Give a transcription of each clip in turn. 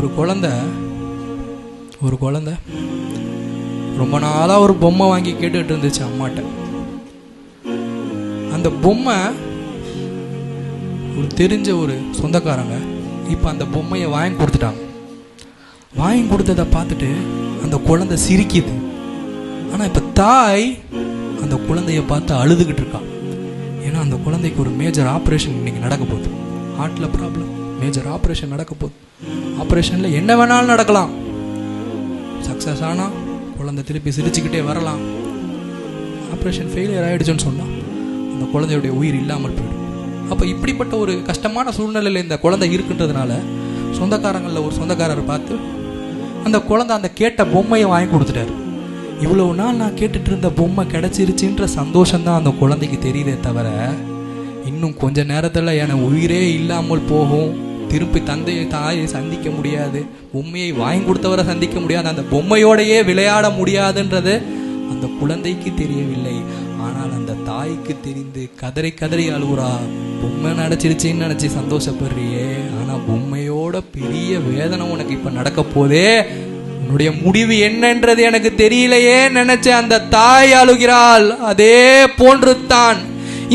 ஒரு குழந்த ஒரு குழந்த. ரொம்ப நாளாக ஒரு பொம்மை வாங்கி கேட்டுக்கிட்டு இருந்துச்சு அம்மாட்ட. அந்த பொம்மை ஒரு தெரிஞ்ச ஒரு சொந்தக்காரங்க இப்போ அந்த பொம்மையை வாங்கி கொடுத்துட்டாங்க. வாங்கி கொடுத்ததை பார்த்துட்டு அந்த குழந்தை சிரிக்குது. ஆனால் இப்போ தாய் அந்த குழந்தைய பார்த்து அழுதுகிட்டு இருக்கான் ஏன்னா அந்த குழந்தைக்கு ஒரு மேஜர் ஆப்ரேஷன் இன்னைக்கு நடக்க போகுது. ஹார்ட்டில் ப்ராப்ளம் மேஜர் ஆப்ரேஷன் நடக்க போகுது. ஆப்ரேஷனில் என்ன வேணாலும் நடக்கலாம். சக்ஸஸ் ஆனால் குழந்தை திருப்பி சிரிச்சுக்கிட்டே வரலாம். ஆப்ரேஷன் ஃபெயிலியர் ஆகிடுச்சுன்னு சொன்னால் அந்த குழந்தையுடைய உயிர் இல்லாமல் போயிடும். அப்போ இப்படிப்பட்ட ஒரு கஷ்டமான சூழ்நிலையில் இந்த குழந்தை இருக்குன்றதுனால சொந்தக்காரங்களில் ஒரு சொந்தக்காரர் பார்த்து அந்த குழந்தை அந்த கேட்ட பொம்மையை வாங்கி கொடுத்துட்டாரு. இவ்வளவு நாள் நான் கேட்டுட்டு இருந்த பொம்மை கிடைச்சிருச்சுன்ற சந்தோஷம்தான் அந்த குழந்தைக்கு தெரியுதே தவிர இன்னும் கொஞ்ச நேரத்தில் என உயிரே இல்லாமல் போகும். திருப்பி தந்தையை தாயை சந்திக்க முடியாது. பொம்மையை வாங்கி கொடுத்தவரை சந்திக்க முடியாது. அந்த பொம்மையோடையே விளையாட முடியாதுன்றது அந்த குழந்தைக்கு தெரியவில்லை. ஆனால் அந்த தாய்க்கு தெரிந்து கதறி கதறி அழுகுறா. பொம்மை நடச்சிருச்சுன்னு நினச்சி சந்தோஷப்படுறியே. ஆனால் பொம்மையோட பெரிய வேதனை உனக்கு இப்போ நடக்க போதே. உன்னுடைய முடிவு என்னன்றது எனக்கு தெரியலையே நினைச்ச அந்த தாய் அழுகிறாள். அதே போன்று தான்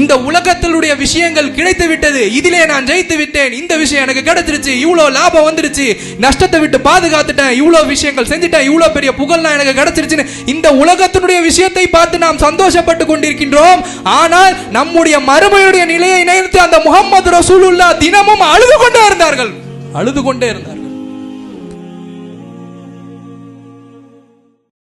இந்த உலகத்தினுடைய விஷயங்கள் கிடைத்து விட்டது. இதிலே நான் ஜெயித்து விட்டேன். இந்த விஷயம் எனக்கு கிடைச்சிருச்சு. இவ்வளோ லாபம் வந்துருச்சு. நஷ்டத்தை விட்டு பாதுகாத்துட்டேன். இவ்வளோ விஷயங்கள் செஞ்சுட்டேன். இவ்வளோ பெரிய புகழ்லாம் எனக்கு கிடைச்சிருச்சுன்னு இந்த உலகத்தினுடைய விஷயத்தை பார்த்து நாம் சந்தோஷப்பட்டு கொண்டிருக்கின்றோம். ஆனால் நம்முடைய மறுமையுடைய நிலையை நினைத்து அந்த முகமது ரசூலுல்லா தினமும் அழுது கொண்டே இருந்தார்கள். அழுது கொண்டே இருந்தார்கள்.